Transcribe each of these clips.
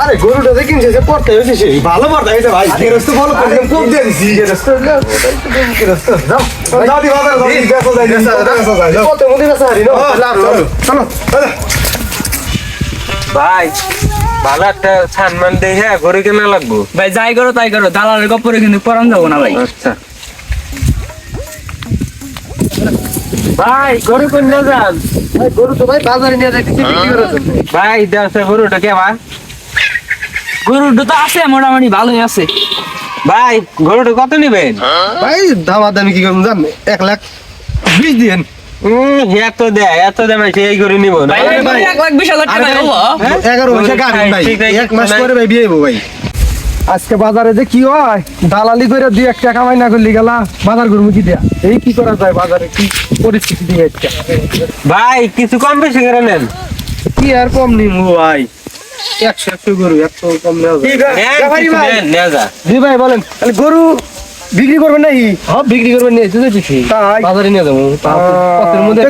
আরে গরুটা যে কিনছে সে পড়তে হয়েছে সে। ভালো পড়তে হয়েছে ভাই। গেরস্ত ভালো করে কোপ দিয়ে দিছি গেরস্ত। গেরস্ত যাও। যাও দি বাজার যাও বেসা যাই বেসা যাই যাও। কত মধ্যে বেসা হারি না চলো চলো চলো। ভাই ভালো একটা সম্মান দেখে ঘরে কেনা লাগবো। ভাই যাই করো তাই করো। দালালের গপ্পরে কিন্তু পরান যাব না ভাই। আচ্ছা। ভাই গরু কোন না যান? ভাই গরু তো ভাই বাজারে নিয়ে যাইতেছি বিক্রি করার জন্য ভাই দেওয়া গরুটা কে ভাই গরুটা তো আছে মোটামুটি ভালোই আছে। ভাই গরুটা কত নিবেন? ভাই দামা দামি কি করুন জান এক লাখ। বিশ দিন উম, এত দেয় এত গরু নিব না। ভাই, এক লাখ বিশ হাজার টাকা হ্যাঁ? এগারো মাসে গাড়ি ভাই। এক মাস। পরে ভাই বিয়ে ভাই। আজকে বাজারে যে কি হয়? দালালি করে দুই এক টাকা মাইনা করলি গেলা। বাজার করব কি দেয়া? এই কি করা যায় বাজারে? কি পরিস্থিতি দিয়ে ভাই কিছু কম বেশি করে নেন। কি আর কম নিমু ভাই? একশো একশো গরু এত কম হ্যাঁ, ভাই। জি বলেন। তাহলে গরু বিক্রি করবেন নাকি? হ্যাঁ বিক্রি করবেন নিয়ে দিছি তাই? বাজারে নিয়ে যাব।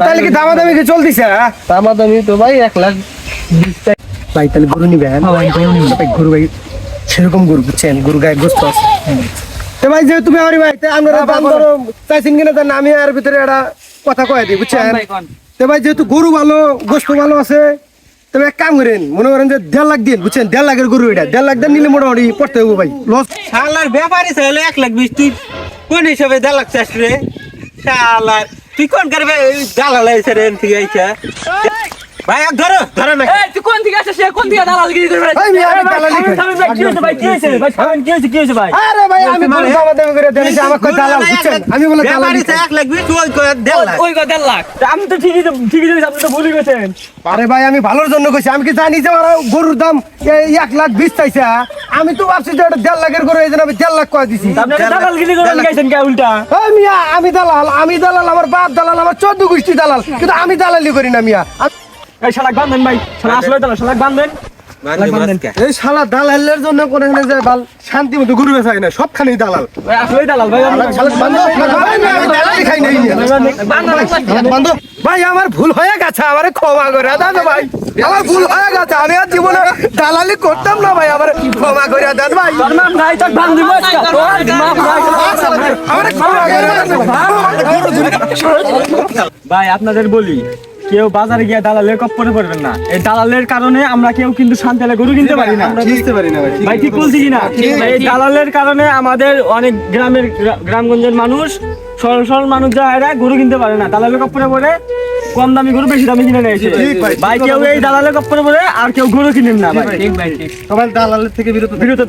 তাহলে কি দামাদামি কি চলতিছে দামাদামি তো ভাই এক লাখ। ভাই তাহলে গরু নিবেন। ভাই গরু ভাই সেরকম গরু বুঝছেন? গরু গায়ে গোস্ত আছে। তো ভাই যেহেতু তুমি আমার ভাই তাই আমরা দাম ধরো চাইছেন কিনা তার আমি আর ভিতরে একটা কথা কয়ে দিই বুঝছেন? তো ভাই যেহেতু গরু ভালো গোস্ত ভালো আছে তবে এক কাম করেন মনে করেন যে দেড় লাখ দিন বুঝছেন? দেড় লাখের গরু এটা দেড় লাখ দিন নিলে মোটামুটি পড়তে হবে ভাই লস। শালার ব্যাপারই ছিল এক লাখ বিশ তুই কোন হিসাবে দেড় লাখ চাস রে? শালার তুই কোন করবে দালাল আইসে রে ভাই এক ধরো ধরো না সে কোন দালালগিরি ভাই, আমি- আমি দালালি করি। থামেন ভাই কি হয়েছে ভাই কি হয়েছে? ভাই থামেন কি হয়েছে কি হয়েছে ভাই? আরে ভাই আমি গরু দামা করে দেন আমার কই দালাল বুঝছেন আমি বলে দালাল ব্যাপারই তো এক লাখ তুই ওই করে লাখ। ওই কথা লাখ। আমি তো ঠিকই ঠিকই জানি আপনি তো ভুলে গেছেন আরে ভাই আমি ভালোর জন্য কইছি। আমি কি জানি যে ওরা গরুর দাম এই এক লাখ বিশ চাইছে আমি তো ভাবছি যে ওটা দেড় লাখের গরু এই আমি দেড় লাখ কয়ে দিছি। আপনি দালালগিরি করে গেছেন কে উল্টা? এই আমি দালাল আমি দালাল আমার বাপ দালাল আমার চোদ্দ গোষ্ঠী দালাল। কিন্তু আমি দালালি করি না মিয়া। আমি- এই শালাক বান্ধেন ভাই শালা আসলে দালাল শালাক বান্ধেন। এই শালা দালালের জন্য কোন এখানে যায় বাল শান্তি মতো বেচা হয় না সবখানেই দালাল। আসলেই দালাল ভাই ভাই, আমার ভুল হয়ে গেছে আমারে ক্ষমা করে দেন ভাই। আমার ভুল হয়ে গেছে আমি আর জীবনে দালালি করতাম না ভাই আমারে ক্ষমা করে দেন ভাই। ভাই আপনাদের বলি কেউ বাজারে গিয়ে দালালের কপ্পরে পড়বেন না। এই দালালের কারণে আমরা কেউ কিন্তু শান্তিলে গরু কিনতে পারি না। আমরা বুঝতে পারি না ভাই ঠিক বলছি কিনা? এই দালালের কারণে আমাদের অনেক গ্রামের গ্রামগঞ্জের মানুষ সরল সরল মানুষ যারা এরা গরু কিনতে পারে না। দালালের কপ্পরে পড়ে কম দামি গরু বেশি দামি কিনে নিয়েছে ভাই কেউ এই দালালের কপ্পরে পড়ে আর কেউ গরু কিনেন না ভাই। ঠিক ভাই ঠিক সবাই দালালের থেকে বিরত বিরত